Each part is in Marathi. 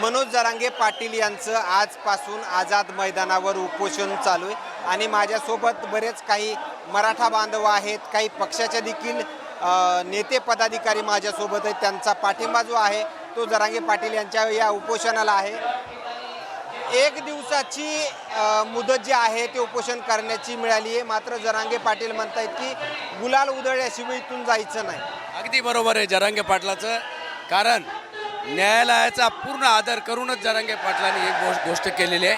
मनोज जरांगे पाटील यांचं आजपासून आझाद मैदानावर उपोषण चालू आहे. आणि माझ्यासोबत बरेच काही मराठा बांधव आहेत काही पक्षाच्या देखील नेते पदाधिकारी माझ्यासोबत आहेत. त्यांचा पाठिंबा जो आहे तो जरांगे पाटील यांच्या या उपोषणाला आहे. एक दिवसाची मुदत जी आहे ते उपोषण करण्याची मिळाली आहे. मात्र जरांगे पाटील म्हणतायत की गुलाल उधळल्याशिवाय इथून जायचं नाही. अगदी बरोबर आहे जरांगे पाटलाचं. कारण न्यायालयाचा पूर्ण आदर करूनच जरांगे पाटलांनी ही गोष्ट गोष्ट केलेली आहे.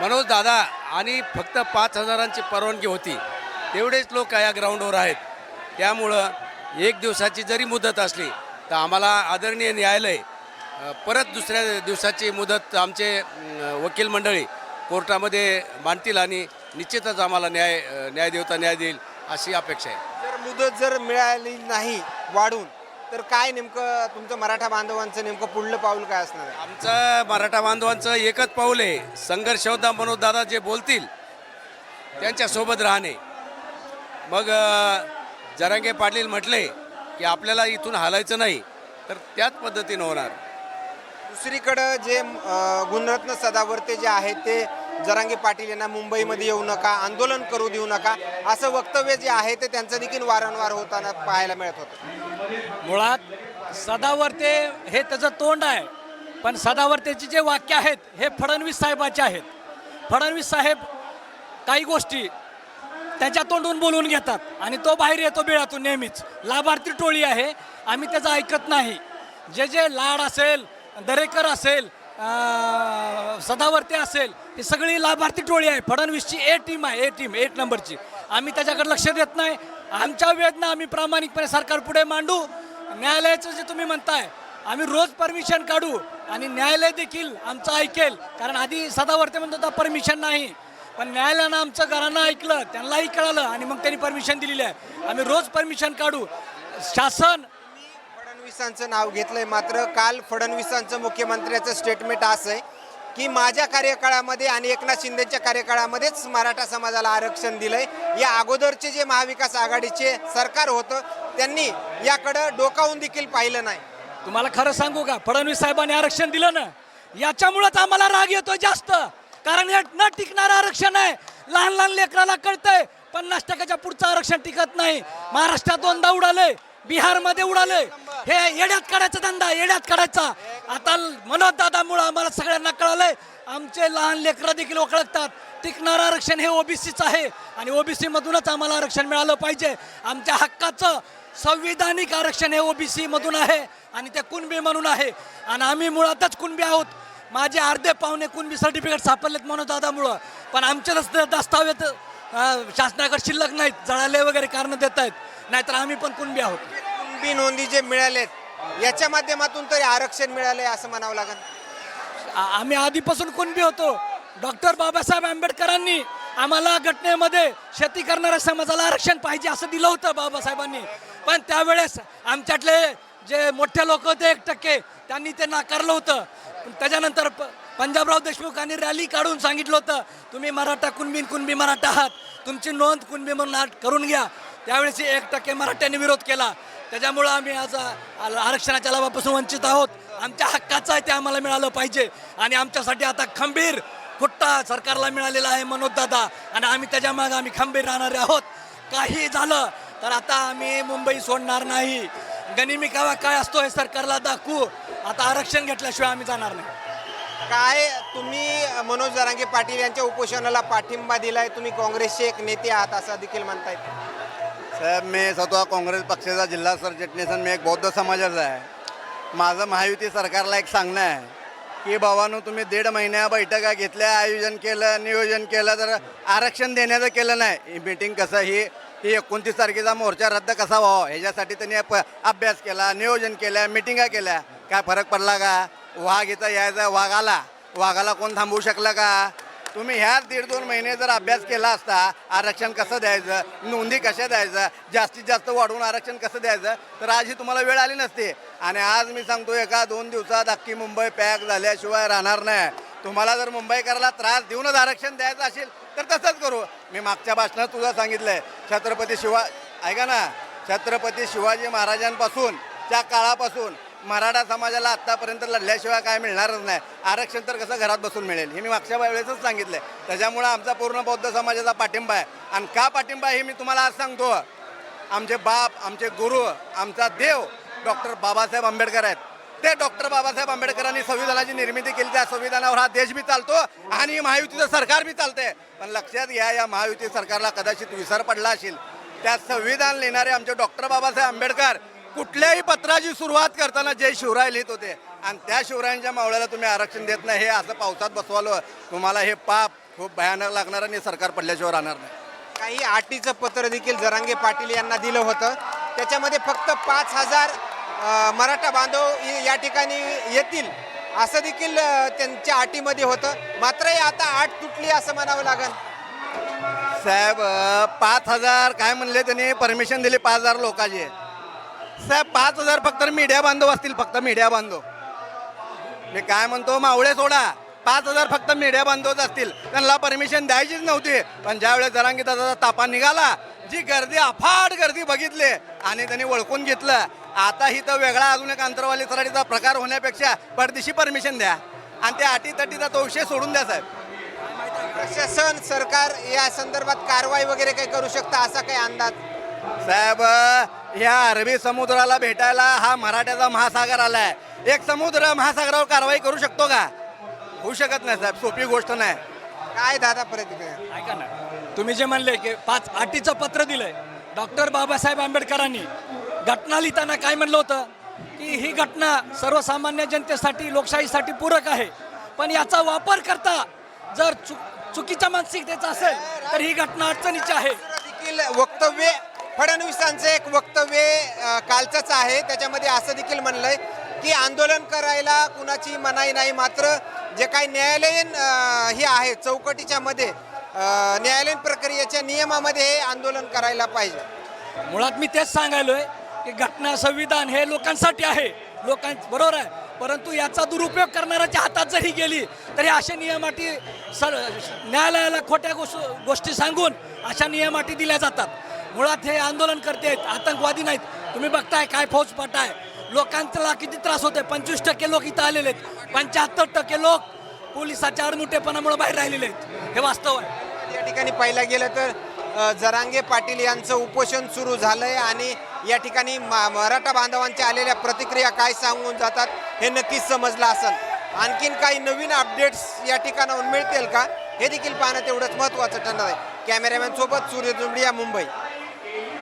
मनोज दादा आणि फक्त पाच हजारांची परवानगी होती. तेवढेच लोक या ग्राउंडवर आहेत. त्यामुळं एक दिवसाची जरी मुदत असली तर आम्हाला आदरणीय न्यायालय परत दुसऱ्या दिवसाची मुदत आमचे वकील मंडळी कोर्टामध्ये मांडतील आणि निश्चितच आम्हाला न्याय न्यायदेवता न्याय देईल अशी अपेक्षा आहे. जर मुदत जर मिळाली नाही वाढून तर काय नेमकं तुमचं मराठा बांधवांचं नेमकं पुढलं पाऊल काय असणार आहे? आमचं मराठा बांधवांचं एकच पाऊल आहे. संघर्ष होता मनोज दादा जे बोलतील त्यांच्यासोबत राहणे. मग अ, जरांगे पाटील म्हटले की आपल्याला इथून हालायचं नाही तर त्याच पद्धतीनं होणार. दुसरीकडं जे अ, गुणरत्न सदावर्ते जे आहेत ते जरांगे पाटील यांना मुंबईमध्ये येऊ नका आंदोलन करू देऊ नका असं वक्तव्य जे आहे ते त्यांचं देखील वारंवार होताना पाहायला मिळत होतं. मुळात सदावर्ते हे त्याचं तोंड आहे पण सदावर्तेची जे वाक्य आहेत हे फडणवीस साहेबाचे आहेत. फडणवीस साहेब काही गोष्टी त्याच्या तोंडून बोलून घेतात आणि तो बाहेर येतो बिळातून नेहमीच. लाभार्थी टोळी आहे आम्ही त्याचं ऐकत नाही. जे जे लाड असेल दरेकर असेल सदावर्ते असेल ही सगळी लाभार्थी टोळी आहे. फडणवीसची ए टीम आहे ए टीम एट नंबरची. आम्ही त्याच्याकडे लक्ष देत नाही. आमच्या वेदना आम्ही प्रामाणिकपणे सरकार पुढे मांडू. न्यायालयाचं जे तुम्ही म्हणताय आम्ही रोज परमिशन काढू आणि न्यायालय देखील आमचं ऐकेल. कारण आधी सदावर्ते म्हणत होता परमिशन नाही. पण न्यायालयानं आमचं घरानं ऐकलं त्यांनाही कळालं आणि मग त्यांनी परमिशन दिलेली आहे. आम्ही रोज परमिशन काढू. शासन फडणवीसांचं नाव घेतलंय मात्र काल फडणवीसांचं मुख्यमंत्र्याचं स्टेटमेंट असं आहे की माझ्या कार्यकाळामध्ये आणि एकनाथ शिंदेच्या कार्यकाळामध्येच मराठा समाजाला आरक्षण दिलं आहे या अगोदरचे जे महाविकास आघाडीचे सरकार होतं त्यांनी याकडं डोकावून देखील पाहिलं नाही. तुम्हाला खरं सांगू का? फडणवीस साहेबांनी आरक्षण दिलं ना याच्यामुळेच आम्हाला राग येतो जास्त. कारण हे न टिकणारं आरक्षण आहे. लहान लहान लेकराला कळतंय पन्नास टक्क्याच्या पुढचं आरक्षण टिकत नाही. महाराष्ट्रात दोनदा उडाले. बिहारमध्ये उडाले. हे येड्यात काढायचा धंदा येड्यात काढायचा. आता मनोज दादामुळं आम्हाला सगळ्यांना कळालंय. आमचे लहान लेकरं देखील ओळखतात टिकणारं आरक्षण हे ओबीसीचं आहे. आणि ओबीसी मधूनच आम्हाला आरक्षण मिळालं पाहिजे. आमच्या हक्काचं संविधानिक आरक्षण हे ओबीसी मधून आहे. आणि ते कुणबी म्हणून आहे. आणि आम्ही मुळातच कुणबी आहोत. माझे अर्धे पाहुणे कुणबी सर्टिफिकेट सापडलेत म्हणून दादामुळं. पण आमचे दस्त दस्तावेज शासनाकडे शिल्लक नाहीत जळाले वगैरे कारण देत आहेत. नाहीतर आम्ही पण कुणबी आहोत. कुणबी नोंदी जे मिळालेत याच्या माध्यमातून तरी आरक्षण मिळालंय असं म्हणावं लागेल. आ- आम्ही आधीपासून कुणबी होतो. डॉक्टर बाबासाहेब आंबेडकरांनी आम्हाला घटनेमध्ये शेती करणाऱ्या समाजाला आरक्षण पाहिजे असं दिलं होतं बाबासाहेबांनी. पण त्यावेळेस आमच्यातले जे मोठे लोक होते एक टक्के त्यांनी ते नाकारलं होतं. पण त्याच्यानंतर प पंजाबराव देशमुखांनी रॅली काढून सांगितलं होतं तुम्ही मराठा कुणबी कुणबी मराठा आहात. तुमची नोंद कुणबी म्हणून करून घ्या. त्यावेळेस एक टक्के मराठ्यांनी विरोध केला. त्याच्यामुळं आम्ही आज आ- आरक्षणाच्या लाभापासून वंचित आहोत. आमच्या हक्काचं आहे ते आम्हाला मिळालं पाहिजे. आणि आमच्यासाठी आता खंबीर फुट्टा सरकारला मिळालेला आहे मनोजदादा आणि आम्ही त्याच्यामागे आम्ही खंबीर राहणारे आहोत. काही झालं तर आता आम्ही मुंबई सोडणार नाही. गनिमी कावा काय असतो हे सरकारला दाखवू. आता आरक्षण घेतल्याशिवाय आम्ही जाणार नाही. काय तुम्ही मनोज जरांगे पाटील यांच्या उपोषणाला पाठिंबा दिलाय? तुम्ही काँग्रेसचे एक नेते आहात असं देखील म्हणतायत. साहेब मी स्वतः काँग्रेस पक्षाचा जिल्हा सरचिटणीस आणि मी एक बौद्ध समाजाचा आहे. माझं महायुती सरकारला एक सांगणं आहे की बाबांनो तुम्ही दीड महिन्या बैठका घेतल्या आयोजन केलं नियोजन केलं तर आरक्षण देण्याचं केलं नाही. ही मीटिंग कसं ही ही एकोणतीस तारखेचा मोर्चा रद्द कसा व्हावा? ह्याच्यासाठी त्यांनी अभ्यास केला नियोजन केलं मिटिंगा केल्या. काय फरक पडला का? वाघ इथं यायचा वाघ आला वाघाला कोण थांबवू शकलं का? तुम्ही ह्या दीड दोन महिने जर अभ्यास केला असता आरक्षण कसं द्यायचं? नोंदी कशा द्यायचं? जास्तीत जास्त वाढवून आरक्षण कसं द्यायचं? तर आज ही तुम्हाला वेळ आली नसते. आणि आज मी सांगतो एका दोन दिवसात अख्खी मुंबई पॅक झाल्याशिवाय राहणार नाही. तुम्हाला जर मुंबईकराला त्रास देऊनच आरक्षण द्यायचं असेल तर तसंच करू. मी मागच्या भाषणात तुझं सांगितलंय छत्रपती शिवा ऐका ना. छत्रपती शिवाजी महाराजांपासून त्या काळापासून मराठा समाजाला आत्तापर्यंत लढल्याशिवाय काय मिळणारच नाही. आरक्षण तर कसं घरात बसून मिळेल? हे मी मागच्या वेळेसच सांगितलं त्याच्यामुळं आमचा पूर्ण बौद्ध समाजाचा पाठिंबा आहे. आणि का पाठिंबा आहे हे मी तुम्हाला आज सांगतो. आमचे बाप आमचे गुरु आमचा देव डॉक्टर बाबासाहेब आंबेडकर आहेत. ते डॉक्टर बाबासाहेब आंबेडकरांनी संविधानाची निर्मिती केली. त्या संविधानावर हा देश बी चालतो आणि महायुतीचं सरकार बी चालतंय. पण लक्षात घ्या या महायुती सरकारला कदाचित विसर पडला असेल. त्या संविधान लिहिणारे आमचे डॉक्टर बाबासाहेब आंबेडकर कुठल्याही पत्राची सुरुवात करताना जय शिवराय लिहित होते आणि त्या शिवरायांच्या मावळ्याला तुम्ही आरक्षण देत नाही हे असं पावसात बसवालं तुम्हाला हे पाप खूप भयानक लागणार आणि सरकार पडल्याशिवाय राहणार नाही. काही अटीचं पत्र देखील जरांगे पाटील यांना दिलं होतं. त्याच्यामध्ये फक्त पाच हजार मराठा बांधव या ठिकाणी येतील असं देखील त्यांच्या अटीमध्ये होतं. मात्र हे आता आट तुटली असं म्हणावं लागेल. साहेब पाच हजार काय म्हणले त्यांनी? परमिशन दिली पाच हजार लोकांची. साहेब पाच हजार फक्त मीडिया बांधव असतील फक्त मीडिया बांधव. मी काय म्हणतो मावळे सोडा. पाच हजार फक्त मीडिया बांधवच असतील. त्यांना परमिशन द्यायचीच नव्हती. पण ज्यावेळेस जरांगीताचा तापा निघाला जी गर्दी अफाट गर्दी बघितली आणि त्यांनी ओळखून घेतलं आता ही तर वेगळा अजून एक अंतरवाली सराटीचा प्रकार होण्यापेक्षा परदेशी परमिशन द्या. आणि त्या अटी तटीचा तो विषय सोडून द्या साहेब. प्रशासन सरकार या संदर्भात कारवाई वगैरे काही करू शकतं असा काही अंदाज? साहेब ह्या अरबी समुद्राला भेटायला हा मराठ्याचा महासागर आलाय. एक समुद्र महासागरावर कारवाई करू शकतो का? होऊ शकत नाही साहेब सोपी गोष्ट नाही. काय दादा प्रतिक्रिया ऐका ना तुम्ही जे म्हणले की पाच अटीचं पत्र दिलंय डॉक्टर बाबासाहेब आंबेडकरांनी घटना लिहिताना काय म्हणलं होतं? की ही घटना सर्वसामान्य जनतेसाठी लोकशाहीसाठी पूरक आहे. पण याचा वापर करता जर चुक चुकीच्या मानसिकतेचा असेल तर ही घटना अडचणीची आहे. देखील वक्तव्य फडणवीसांचं एक वक्तव्य कालचंच आहे. त्याच्यामध्ये असं देखील म्हणलंय की आंदोलन करायला कुणाची मनाई नाही. मात्र जे काही न्यायालयीन ही हे आहे चौकटीच्या मध्ये न्यायालयीन प्रक्रियेच्या नियमामध्ये हे आंदोलन करायला पाहिजे. मुळात मी तेच सांगायलोय की घटना संविधान हे लोकांसाठी आहे. लोकां बरोबर आहे. परंतु याचा दुरुपयोग करणाऱ्याच्या हातात जरी गेली तरी अशा नियमाटी सर न्यायालयाला खोट्या गोष्ट गोष्टी सांगून अशा नियमाटी दिल्या जातात. मुळात हे आंदोलन करते आहेत आतंकवादी नाहीत. तुम्ही बघताय काय फौजफाटा आहे लोकांचा किती त्रास होते पंचवीस टक्के लोक इथं आलेले आहेत. पंच्याहत्तर टक्के लोक पोलिसाच्या अडमुटेपणामुळे बाहेर राहिलेले आहेत. हे वास्तव आहे. या ठिकाणी पाहिलं गेलं तर जरांगे पाटील यांचं उपोषण सुरू झालंय आणि या ठिकाणी मा- मराठा बांधवांच्या आलेल्या प्रतिक्रिया काय सांगून जातात हे नक्कीच समजलं असेल. आणखीन काही नवीन अपडेट्स या ठिकाणाहून मिळतील का? हे देखील पाहणं तेवढंच महत्त्वाचं ठरणार आहे. कॅमेरामॅन सोबत सूर्य दुमडिया मुंबई.